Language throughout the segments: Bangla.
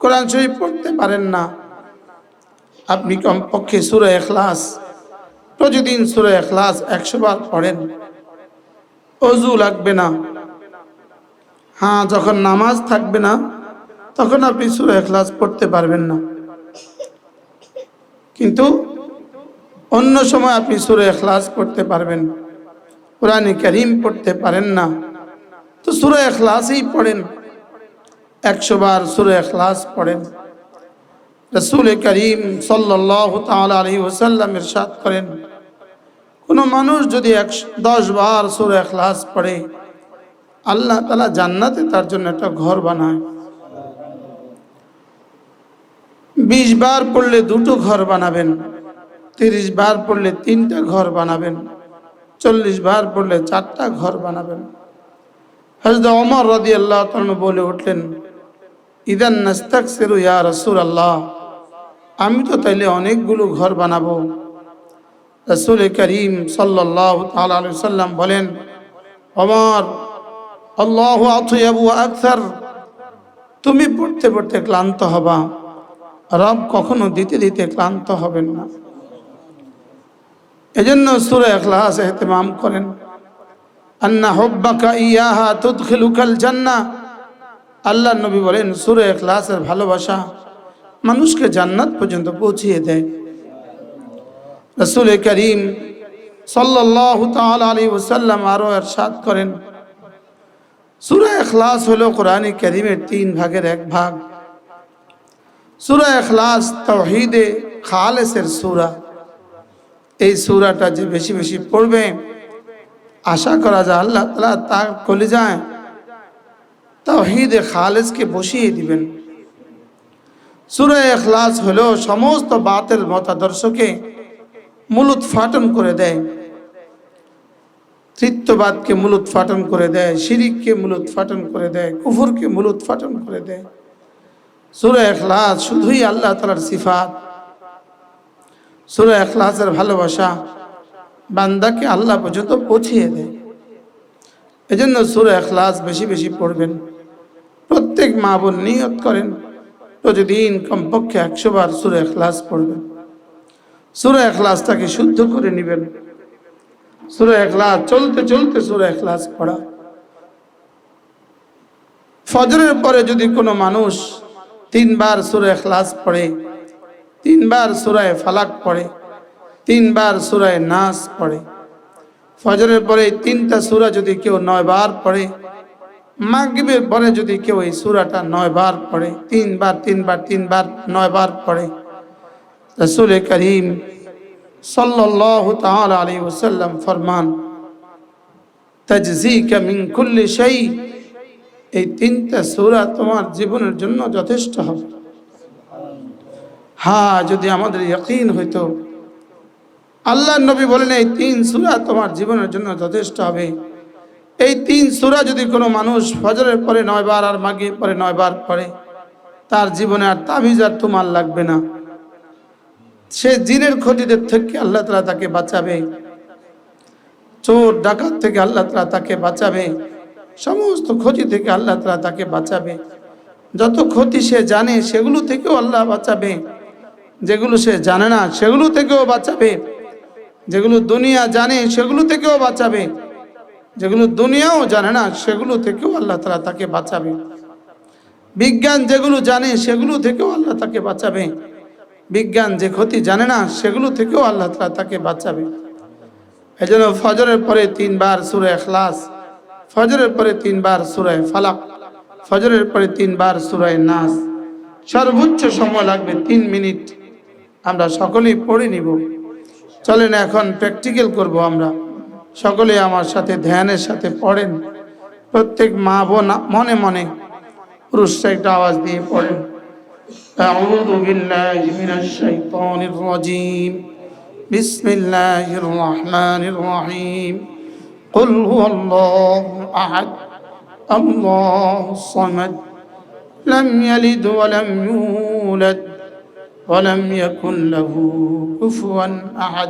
কোরআন শরীফ পড়তে পারেন না। আপনি কমপক্ষে সুরে এখলাস প্রতিদিন সুরে এখলাস একশো বার পড়েন। অজু লাগবে না। হ্যাঁ যখন নামাজ থাকবে না, তখন আপনি সুরে এখলাস পড়তে পারবেন না। কিন্তু অন্য সময় আপনি সুরে এখলাস পড়তে পারবেন। কোরআনে করিম পড়তে পারেন না। তো সুরে এখলাসই পড়েন। একশো বার সুরে এখলাস পড়েন। রসুল করিম ওসাল্লাম ইরশাদ করেন, কোনো মানুষ যদি একশো দশ বার সুরে এখলাস পড়ে, আল্লাহ তালা জান্নাতে তার জন্য একটা ঘর বানায়। বিশ বার পড়লে দুটো ঘর বানাবেন, তিরিশ বার পড়লে তিনটা ঘর বানাবেন, চল্লিশ বার পড়লে চারটা ঘর বানাবেন। হজরত অমর রদি আল্লাহ বলে উঠলেন ইদান নাস্তাক সেরু ইয়া রসুল আল্লাহ আমি তো তাইলে অনেকগুলো ঘর বানাবো। রসুল করিম সাল্লাহ সাল্লাম বলেন অমর আল্লাহ আথু আকসার, তুমি পড়তে পড়তে ক্লান্ত হবা। রব কখনো দিতে দিতে ক্লান্ত হবেন না। এজন্য সুরে এখলাস এহতেমাম করেন, আন্না হব্বাকা ইয়াহা তুদখিলুকাল জান্নাহ আল্লাহ নবী বলেন, সুরে এখলাসের ভালোবাসা মানুষকে জান্নাত পর্যন্ত পৌঁছিয়ে দেয়। রসুল করিম সাল্লাহ আলী ওসাল্লাম আরও এরশাদ করেন, সুরা এখলাস হলো কোরআনে করিমের তিন ভাগের এক ভাগ। সুরা এখলাস তহিদে খালেসের সুরা, এই সুরাটা যে বেশি বেশি পড়বে, আশা করা যায় আল্লাহ তালা তার কলিজায় তাহিদে খালেজকে বসিয়ে দিবেন। সুরা এখলাস হলো সমস্ত বাতের মতাদর্শকে মূলত ফাটন করে দেয়। তৃত্ববাদকে মূলত ফাটন করে দেয়, শিরিককে মূলত ফাটন করে দেয়, কুফুরকে মূলত ফাটন করে দেয়। সুরা এখলাস শুধুই আল্লাহ তালার সিফাত। সুরা এখলাসের ভালোবাসা বান্দাকে আল্লাহ পর্যন্ত পৌঁছিয়ে দেয়। এজন্য সুরা এখলাস বেশি বেশি পড়বেন। প্রত্যেক মা বোন নিয়ত করেন, প্রতিদিন কমপক্ষে একশো বার সুরা এখলাস পড়বেন। সুরা এখলাসটাকে শুদ্ধ করে নেবেন। সুরা এখলাস চলতে চলতে সুরা এখলাস পড়া। ফজরের পরে যদি কোনো মানুষ তিনবার সুরা এখলাস পড়ে, তিনবার সুরায় ফালাক পড়ে, তিনবার সুরায় নাস পড়ে, ফজরের পরে তিনটা সুরা যদি কেউ নয় বার পড়ে মাগরিবের পরে যদি কেউ এই সুরাটা নয় বার পড়ে, তিনবার তিনবার তিনবার নয় বার পড়ে, রসুল করিম ওয়াসাল্লাম ফরমান, তাজজিকা মিন কুল্লি শাই এই তিনটা সূরা তোমার জীবনের জন্য যথেষ্ট হবে। হ্যাঁ যদি আমাদের ইয়াকিন হইতো আল্লাহ নবী বলেন এই তিন সূরা তোমার জীবনের জন্য যথেষ্ট হবে। এই তিন সূরা যদি কোনো মানুষ ফজরের পরে নয় বার আর মাগিয়ে পরে নয় বার পড়ে, তার জীবনে আর তাবিজ আর তোমার লাগবে না। সে জিনের ক্ষতিদের থেকে আল্লাহ তালা তাকে বাঁচাবে। চোর, ডাকাত থেকে আল্লাহ তালা তাকে বাঁচাবে। সমস্ত ক্ষতি থেকে আল্লাহ তালা তাকে বাঁচাবে। যত ক্ষতি সে জানে, সেগুলো থেকেও আল্লাহ বাঁচাবে। যেগুলো সে জানে না, সেগুলো থেকেও বাঁচাবে। যেগুলো দুনিয়া জানে, সেগুলো থেকেও বাঁচাবে। যেগুলো দুনিয়াও জানে না, সেগুলো থেকেও আল্লাহ তালা তাকে বাঁচাবে। বিজ্ঞান যেগুলো জানে, সেগুলো থেকেও আল্লাহ তাকে বাঁচাবে। বিজ্ঞান যে ক্ষতি জানে না, সেগুলো থেকেও আল্লাহ তালা তাকে বাঁচাবে। এই জন্য ফজরের পরে তিনবার সুরে এখলাস ফজরের পরে তিনবার সুরায় ফালাক, ফজরের পরে তিনবার সুরায় নাস। সর্বোচ্চ সময় লাগবে তিন মিনিট। আমরা সকলেই পড়ে নিব। চলেন এখন প্র্যাকটিক্যাল করব আমরা। সকলে আমার সাথে ধ্যানের সাথে পড়েন প্রত্যেক মা বোন মনে মনে পুরুষরা একটা আওয়াজ দিয়ে পড়েন أعوذ بالله من الشيطان الرجيم بسم الله الرحمن الرحيم قل هو الله أحد الله الصمد لم يلد ولم يولد ولم يكن له كفوا أحد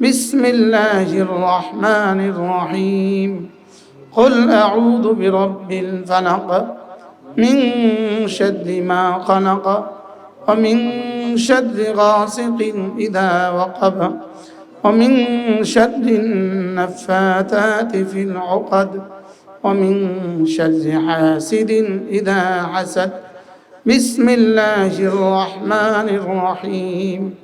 بسم الله الرحمن الرحيم. قل أعوذ برب الفلق. من شر ما خلق ومن شر غاسق إذا وقب ومن شر النفاثات في العقد ومن شر حاسد إذا حسد. بسم الله الرحمن الرحيم.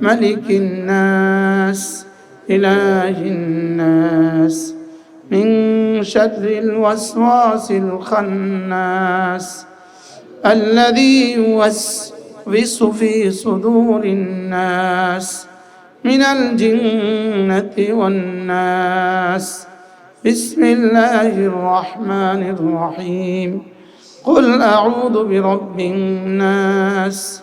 ملك الناس إله الناس من شر الوسواس الخناس الذي يوسوس في صدور الناس من الجنة والناس. بسم الله الرحمن الرحيم. قل أعوذ برب الناس.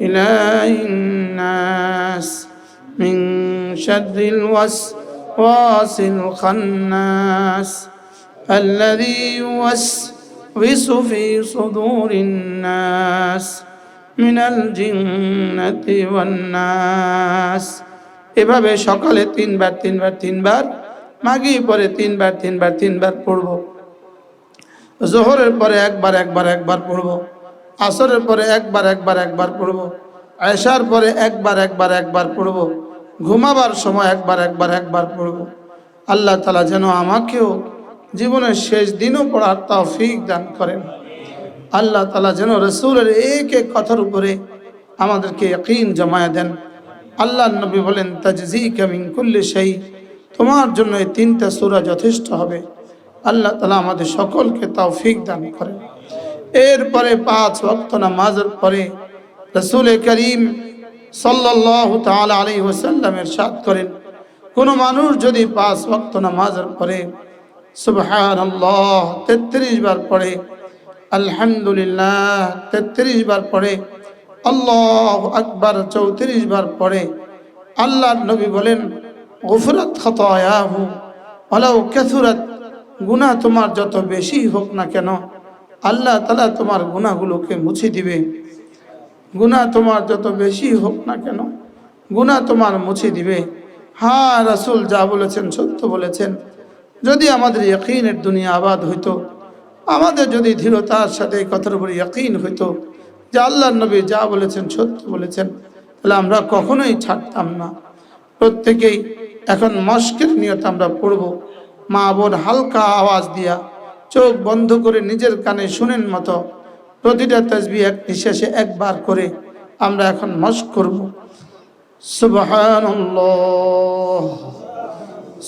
إله الناس من شر الوسواس الخناس الذي يوسوس في صدور الناس من الجنة والناس এভাবে সকালে তিনবার তিনবার তিনবার মাগি পরে তিনবার তিনবার তিনবার পড়ব জোহরের পরে একবার একবার একবার পড়ব আসরের পরে একবার একবার একবার পড়ব। আয়সার পরে একবার একবার একবার পড়ব। ঘুমাবার সময় একবার একবার একবার পড়ব। আল্লাহ তালা যেন আমাকেও জীবনের শেষ দিনও পড়ার তৌফিক দান করেন। আল্লাহ তালা যেন রসুলের এক এক কথার উপরে আমাদেরকে ইকিন জমায় দেন। আল্লাহ নবী বলেন তাজি কামিং করলে সেই তোমার জন্য এই তিনটা সুরা যথেষ্ট হবে। আল্লাহ তালা আমাদের সকলকে তৌফিক দান করেন। এরপরে পাঁচ ভক্ত নামাজের পরে রসুল করিম সাল্লাহ তালা আলী ওসাল্লামের সাদ করেন, কোনো মানুষ যদি পাঁচ ভক্ত নামাজের পরে সুবহান আল্লাহ তেত্রিশ বার পড়ে, আলহামদুলিল্লাহ তেত্রিশ বার পড়ে, আল্লাহ আকবার চৌত্রিশ বার পড়ে আল্লাহ নবী বলেন, গফরত খতায়াহু আলাউ কেথুরত গুনাহ তোমার যত বেশি হোক না কেন আল্লাহ তালা তোমার গুনাহগুলোকে মুছে দিবে। গুনাহ তোমার যত বেশি হোক না কেন, গুনাহ তোমার মুছে দিবে। হ্যাঁ রাসুল যা বলেছেন, সত্য বলেছেন। যদি আমাদের ইয়কিনের দুনিয়া আবাদ হইতো, আমাদের যদি দৃঢ়তার সাথে কথার উপর ইয়কিন হইতো, যে আল্লাহ নবী যা বলেছেন, সত্য বলেছেন, তাহলে আমরা কখনোই ছাড়তাম না। প্রত্যেকেই এখন মস্কের নিয়ত আমরা পড়ব, মা বোন হালকা আওয়াজ দিয়া চোখ বন্ধ করে নিজের কানে শুনেন মতো প্রতিটা তাজবি এক নিঃশ্বাসে একবার করে আমরা এখন মস করব। সুবাহ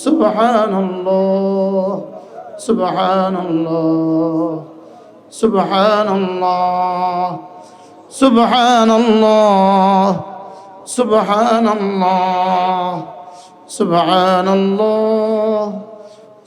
সুবহানাল্লাহ সুবহানাল্লাহ সুবহানাল্লাহ সুবহানাল্লাহ সুবহানাল্লাহ।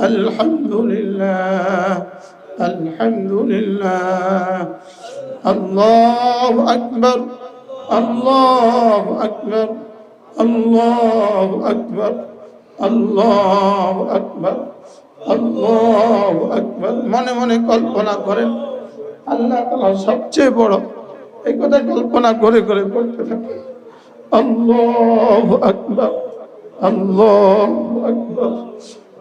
الحمد لله الحمد لله الله أكبر الله أكبر الله أكبر الله أكبر الله أكبر মনে মনে কল্পনা করেন আল্লাহ তালা সবচেয়ে বড় এই কথা কল্পনা করে করে বলতে থাকে আল্লাহ আকবর আল্লাহ আকবর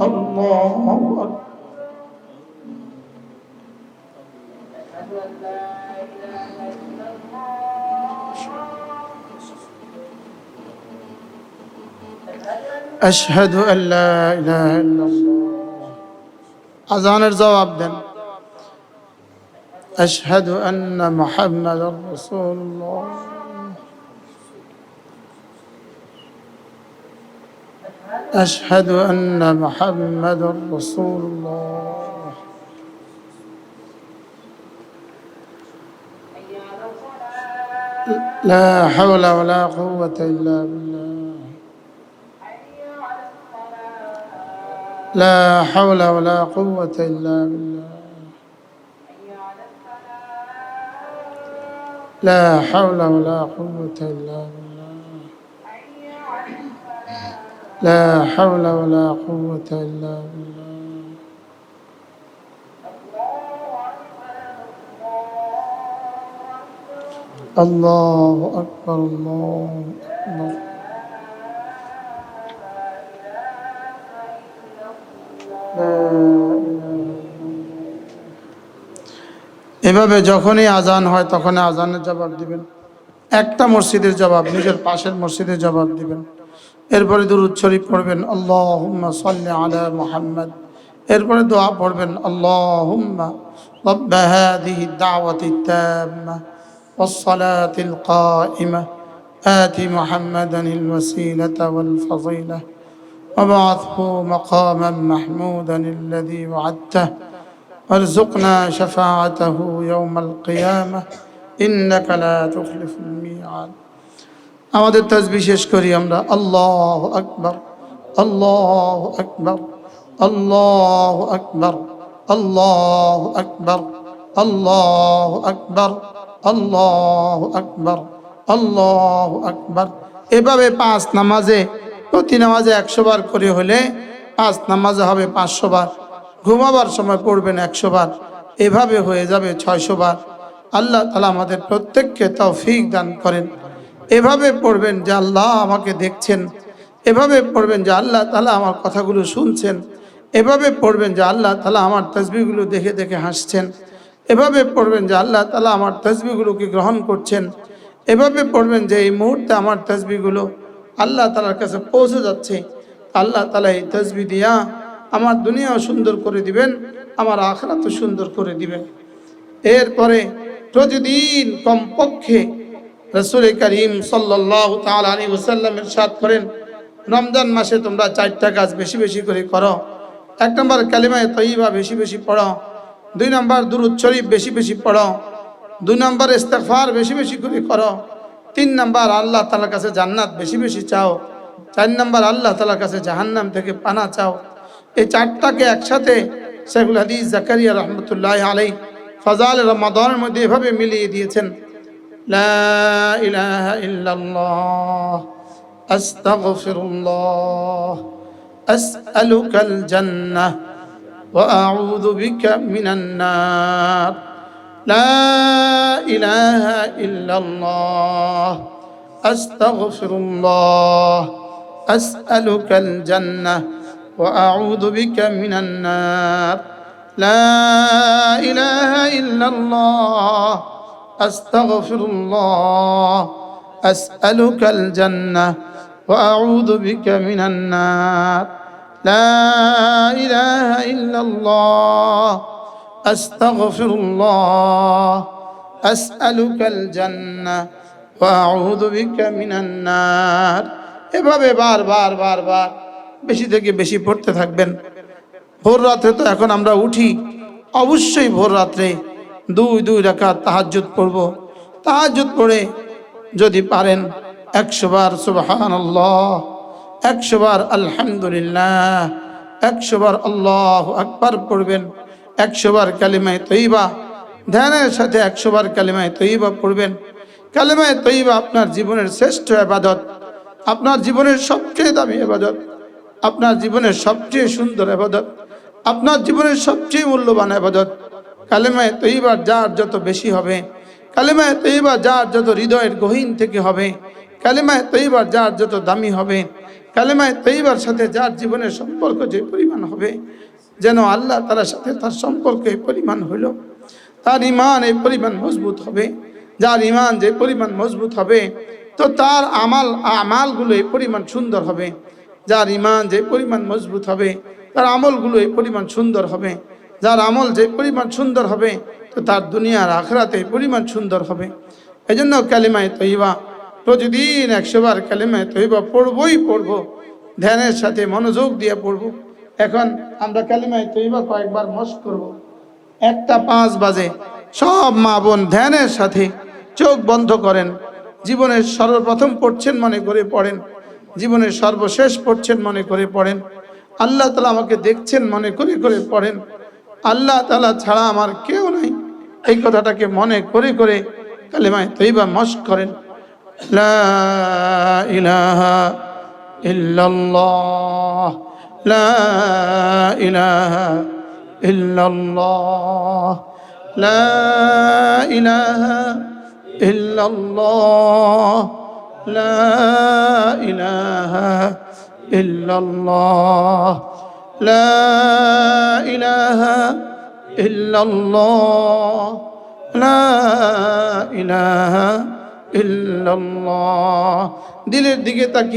الله أكبر أشهد أن لا إله إلا الله أذان জবাব দেন أشهد أن محمد رسول الله أشهد أن محمد رسول الله. لا حول ولا قوة إلا بالله. لا حول ولا قوة إلا بالله. لا حول ولا قوة إلا بالله. لا حول ولا قوة إلا بالله الله أكبر الله أكبر لا إله এভাবে যখনই আজান হয় তখনই আজানের জবাব দিবেন একটা মসজিদের জবাব নিজের পাশের মসজিদের জবাব দিবেন এরপরে দুরুদ শরীফ পড়বেন আল্লাহুম্মা সাল্লি আলা মুহাম্মদ এরপরে দোয়া পড়বেন আল্লাহুম্মা رب هذه الدعوة التامة والصلاة القائمة آت محمدا الوسيلة والفضيلة وابعثه مقاما محمودا الذي وعدته وارزقنا شفاعته يوم القيامة إنك لا تخلف الميعاد আমাদের তসবি শেষ করি আমরা। আল্লাহ আকবর আল্লাহ আকবর আল্লাহ আকবর আল্লাহ আকবর আল্লাহ আকবর আল্লাহ আকবর আল্লাহ আকবর। এভাবে পাঁচ নামাজে, প্রতি নামাজে একশো বার করে হলে পাঁচ নামাজে হবে পাঁচশো বার। ঘুমাবার সময় পড়বেন একশো বার। এভাবে হয়ে যাবে ছয়শো বার। আল্লাহ তালা আমাদের প্রত্যেককে তৌফিক দান করেন। এভাবে পড়বেন যে আল্লাহ আমাকে দেখছেন। এভাবে পড়বেন যে আল্লাহ তালা আমার কথাগুলো শুনছেন। এভাবে পড়বেন যে আল্লাহ তালা আমার তসবিগুলো দেখে দেখে হাসছেন। এভাবে পড়বেন যে আল্লাহ তালা আমার তসবিগুলোকে গ্রহণ করছেন। এভাবে পড়বেন যে এই মুহূর্তে আমার তসবিগুলো আল্লাহ তালার কাছে পৌঁছে যাচ্ছে। আল্লাহ তালা এই তসবি দিয়া আমার দুনিয়াও সুন্দর করে দিবেন, আমার আখরাতও সুন্দর করে দিবেন। এরপরে প্রতিদিন কমপক্ষে রসুল করিম সাল্লাহ তাল আলী ওসাল্লাম ইরশাদ করেন, রমজান মাসে তোমরা চারটা কাজ বেশি বেশি করে করো। এক নম্বর কালিমায় তৈবা বেশি বেশি পড়ো। দুই নম্বর দুরুদ শরীফ বেশি বেশি পড়ো। দুই নম্বর ইস্তেফার বেশি বেশি করে করো। তিন নম্বর আল্লাহ তালার কাছে জান্নাত বেশি বেশি চাও। চার নম্বর আল্লাহ তালার কাছে জাহান্নাম থেকে পানা চাও। এই চারটাকে একসাথে শেখুল হাদিস জাকারিয়া রহমতুল্লাহ আলাই ফজাল রমাদানের মধ্যে এভাবে মিলিয়ে দিয়েছেন। لا إله إلا الله أستغفر الله أسألك الجنة وأعوذ بك من النار. لا إله إلا الله أستغفر الله أسألك الجنة وأعوذ بك من النار. لا إله إلا الله. أستغفر الله أسألك الجنة وأعوذ بك من النار لا إله إلا الله أستغفر الله أسألك الجنة وأعوذ بك من النار এভাবে বার বার বার বার বেশি থেকে বেশি পড়তে থাকবেন ভোর রাত্রে তো এখন আমরা উঠি অবশ্যই ভোর রাত্রে দুই দুই রাখা তাহাজুদ পড়ব। তাহাজুদ পড়ে যদি পারেন একশো বার সুবহান আল্লাহ একশো বার আলহামদুলিল্লাহ একশো বার আল্লাহ আকবার পড়বেন একশো বার কালিমায় তৈবা ধ্যানের সাথে একশো বার কালিমায় তৈবা পড়বেন। কালিমায় তৈবা আপনার জীবনের শ্রেষ্ঠ আবাদত, আপনার জীবনের সবচেয়ে দামি আবাদত, আপনার জীবনের সবচেয়ে সুন্দর আবাদত, আপনার জীবনের সবচেয়ে মূল্যবান আবাদত। কালেমায় তৈবার যার যত বেশি হবে, কালেমায় তৈবা যার যত হৃদয়ের গহীন থেকে হবে, কালেমায় তৈবার যার যত দামি হবে, কালেমায় তৈবার সাথে যার জীবনের সম্পর্ক যে পরিমাণ হবে, যেন আল্লাহ তালার সাথে তার সম্পর্ক এই পরিমাণ হলো তার ইমান এই পরিমাণ মজবুত হবে, যার ইমান যে পরিমাণ মজবুত হবে, তো তার আমাল, আমালগুলো এই পরিমাণ সুন্দর হবে। যার ইমান যে পরিমাণ মজবুত হবে, তার আমলগুলো এই পরিমাণ সুন্দর হবে। যার আমল যে পরিমাণ সুন্দর হবে, তো তার দুনিয়ার আখরাতে পরিমাণ সুন্দর হবে। এই জন্য কালিমায় তৈবা প্রতিদিন একশোবার কালিমায় তৈবা পড়বই পড়ব, ধ্যানের সাথে মনোযোগ দিয়ে পড়ব। এখন আমরা কালিমায় তৈবা কয়েকবার মস্ক করব। একটা পাঁচ বাজে, সব মা বোন ধ্যানের সাথে চোখ বন্ধ করেন। জীবনের সর্বপ্রথম পড়ছেন মনে করে পড়েন, জীবনের সর্বশেষ পড়ছেন মনে করে পড়েন। আল্লাহ তালা আমাকে দেখছেন মনে করে করে পড়েন। আল্লাহ তালা ছাড়া আমার কেউ নাই। এই কথাটাকে মনে করে করে কালেমায় তৈবা মস্ক করেন ইলাহা ইল্লাল্লাহ ইলাহা ইল্লাল্লাহ লা ইলাহা ইল্লাল্লাহ। লা ইলাহা ইল্লাল্লাহ। দিলের দিকে তাকিয়ে